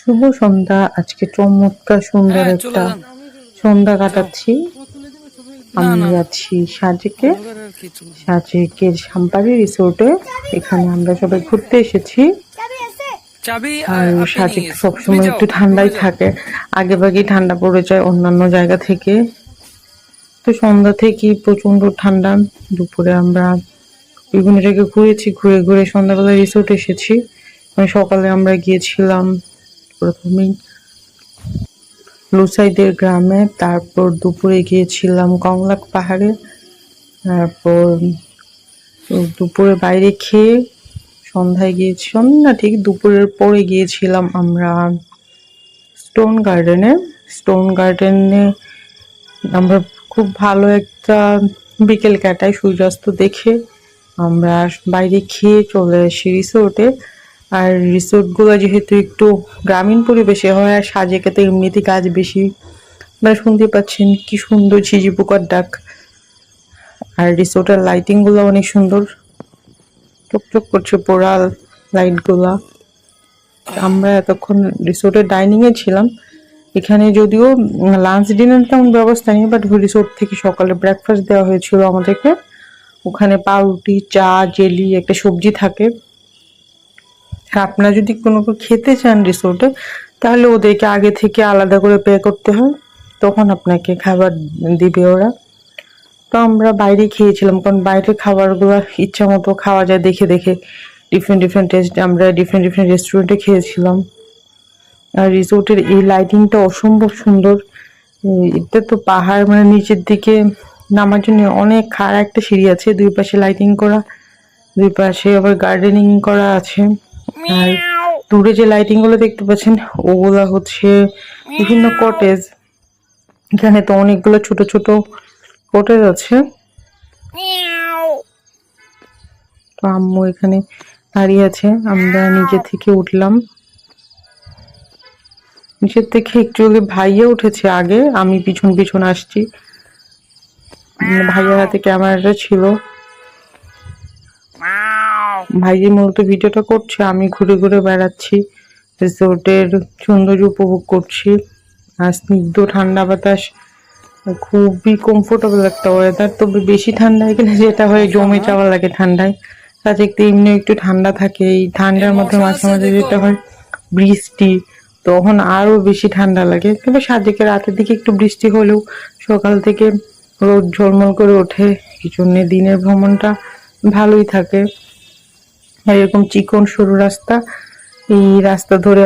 শুভ সন্ধ্যা। আজকে চমৎকার সুন্দর হ্যাঁ, একটা সন্ধ্যা কাটাচ্ছি। আমি যাচ্ছি সাজেকে। সাজেকের সাম্পারি রিসোর্টে। এখানে আমরা সবাই ঘুরতে এসেছি। আর সাজেক সবসময় একটু ঠান্ডাই থাকে। আগে ভাগেই ঠান্ডা পড়ে যায় অন্যান্য জায়গা থেকে। তো সন্ধ্যা থেকেই প্রচণ্ড ঠান্ডা। দুপুরে আমরা বিভিন্ন জায়গায় ঘুরেছি ঘুরে ঘুরে সন্ধ্যাবেলা রিসোর্ট এসেছি। মানে সকালে আমরা গিয়েছিলাম প্রথমেই লুসাইদের গ্রামে, তারপর দুপুরে গিয়েছিলাম কংলাক পাহাড়ে, তারপর দুপুরে বাইরে খেয়ে সন্ধ্যায় গিয়েছিলাম, না ঠিক দুপুরের পরে গিয়েছিলাম আমরা স্টোন গার্ডেনে। স্টোন গার্ডেনে আমরা খুব ভালো একটা বিকেল কাটাই সূর্যাস্ত দেখে আমরা বাইরে খেয়ে চলে আসি রিসোর্টে আর রিসোর্টগুলো যেহেতু একটু গ্রামীণ পরিবেশে হয়, আর সাজেকে তো এমনিতে কাজ বেশি। আপনারা শুনতে পাচ্ছেন কি সুন্দর ঝিঝি পোকার ডাক। আর রিসোর্টের লাইটিংগুলো অনেক সুন্দর। চকচক করছে পোড়া লাইটগুলা আমরা এতক্ষণ রিসোর্টের ডাইনিংয়ে ছিলাম। এখানে যদিও লাঞ্চ ডিনার তেমন ব্যবস্থা নেই বাট রিসোর্ট থেকে সকালে ব্রেকফাস্ট দেওয়া হয়েছিল আমাদেরকে। ওখানে পাউরুটি, চা, জেলি, একটা সবজি থাকে। আপনারা যদি কোনো খেতে চান রিসোর্টে, তাহলে ওদেরকে আগে থেকে আলাদা করে পে করতে হয়। তখন আপনাকে খাবার দিবে ওরা। তো আমরা বাইরে খেয়েছিলাম, কারণ বাইরের খাবারগুলো ইচ্ছা মতো খাওয়া যায় দেখে দেখে। ডিফারেন্ট ডিফারেন্ট টেস্ট আমরা ডিফারেন্ট ডিফারেন্ট রেস্টুরেন্টে খেয়েছিলাম। আর রিসোর্টের এই লাইটিংটা অসম্ভব সুন্দর। এটা তো পাহাড় মানে নিচের দিকে নামার জন্য অনেক খাড়া একটা সিঁড়ি আছে, দুই পাশে লাইটিং করা, দুই পাশে আবার গার্ডেনিং করা আছে। আর দূরে যে লাইটিংগুলো দেখতে পাচ্ছেন ওগুলা হচ্ছে বিভিন্ন কটেজ এখানে তো অনেকগুলো ছোট ছোট কটেজ আছে। তো আম্মু এখানে দাঁড়িয়ে আছে। আমরা নিচে থেকে উঠলাম। নিচের থেকে একচুয়ালি ভাইয়া উঠেছে আগে আমি পিছন পিছন আসছি। ভাইয়ার হাতে ক্যামেরাটা ছিল। ভাইজি মূলত ভিডিওটা করছে আমি ঘুরে ঘুরে বেড়াচ্ছি রিসোর্টের সৌন্দর্য উপভোগ করছি আর স্নিগ্ধ ঠান্ডা বাতাস খুবই কমফোর্টেবল একটা ওয়েদার তবে বেশি ঠান্ডায় গেলে যেটা হয় জমে যাওয়া লাগে ঠান্ডায়। তাতে একটু এমনি একটু ঠান্ডা থাকে এই ঠান্ডার মধ্যে মাঝে মাঝে যেটা হয় বৃষ্টি তখন আরও বেশি ঠান্ডা লাগে। তবে সাজেকে রাতের দিকে একটু বৃষ্টি হলেও সকাল থেকে রোদ ঝলমল করে ওঠে এই জন্যে দিনের ভ্রমণটা ভালোই থাকে। এরকম চিকন সরু রাস্তা এই রাস্তা ধরে